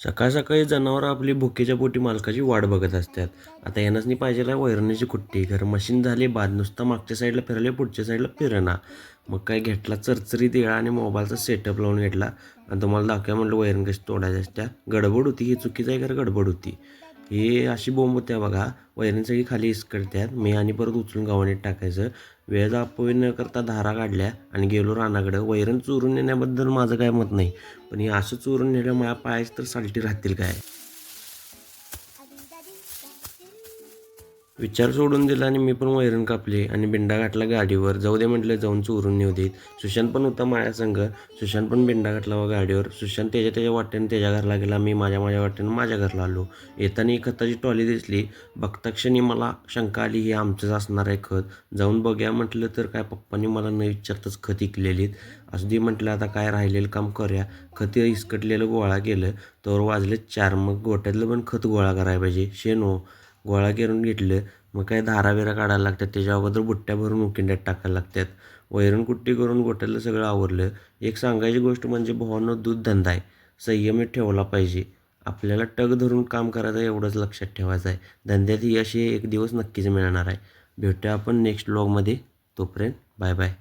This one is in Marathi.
सकाळ सकाळी जनावरं आपली भुकेच्या पोटी मालकाची वाट बघत असतात. आता यांनाच पाहिजे वैरणीची कुट्टी. घर मशीन झाली बाद नुसता मागच्या साईडला फिरले पुढच्या साईडला फिरणा मग काय घेतला चरचरीत येळा आणि मोबाईलचा सेटअप लावून घेतला. आणि तुम्हाला दाखवा म्हटलं वैरण कशी तोडायच्या असत्या. गडबड होती ही चुकीचं आहे खरं गडबड होती. ही अशी बोंब होत्या बघा. वैरण सगळी खाली इसकडत्यात मी आणि परत उचलून गावानीत टाकायचं. वेळ अपव्यय न करता धारा काढल्या आणि गेलो रानाकडं. वैरण चोरून नेण्याबद्दल माझं काय मत नाही. पण हे असं चोरून नेलं माझ्या पायाच तर सालटी राहतील काय? विचार सोडून दिला आणि मी पण वैरण कापले आणि बिंडा घातला गाडीवर. जाऊ दे म्हटलं जाऊन चोरून नेऊ देत. सुशांत पण होता माझ्यासंग सुशांत पण बिंडा घातला व गाडीवर. सुशांत त्याच्या त्याच्या वाट्याने त्याच्या घरला गेला. मी माझ्या माझ्या वाटेनं माझ्या घरला आलो. येताना ही खताची टॉली दिसली. बघता क्षणी मला शंका आली हे आमचंच असणार आहे खत. जाऊन बघूया म्हटलं तर काय पप्पांनी मला न विचारताच खत इकलेलीत. असू दे म्हटलं आता काय राहिलेलं काम करूया. खत इसकटलेलं गोळा केलं. तर वाजले चार. मग गोट्यातलं पण खत गोळा करायला पाहिजे. शेण हो गोळा करून घेतलं मग काय धारा बिरा काढायला लागतात त्याच्या अगोदर बुट्ट्या भरून उकिंड्यात टाकायला लागतात. वैरण कुट्टी करून गोट्यातलं सगळं आवरलं. एक सांगायची गोष्ट म्हणजे भावानं दूध धंदा आहे. संयमित ठेवला पाहिजे. आपल्याला टग धरून काम करायचं एवढंच लक्षात ठेवायचं आहे. धंद्यात यश हे एक दिवस नक्कीच मिळणार आहे. भेटूया आपण नेक्स्ट ब्लॉगमध्ये तोपर्यंत बाय बाय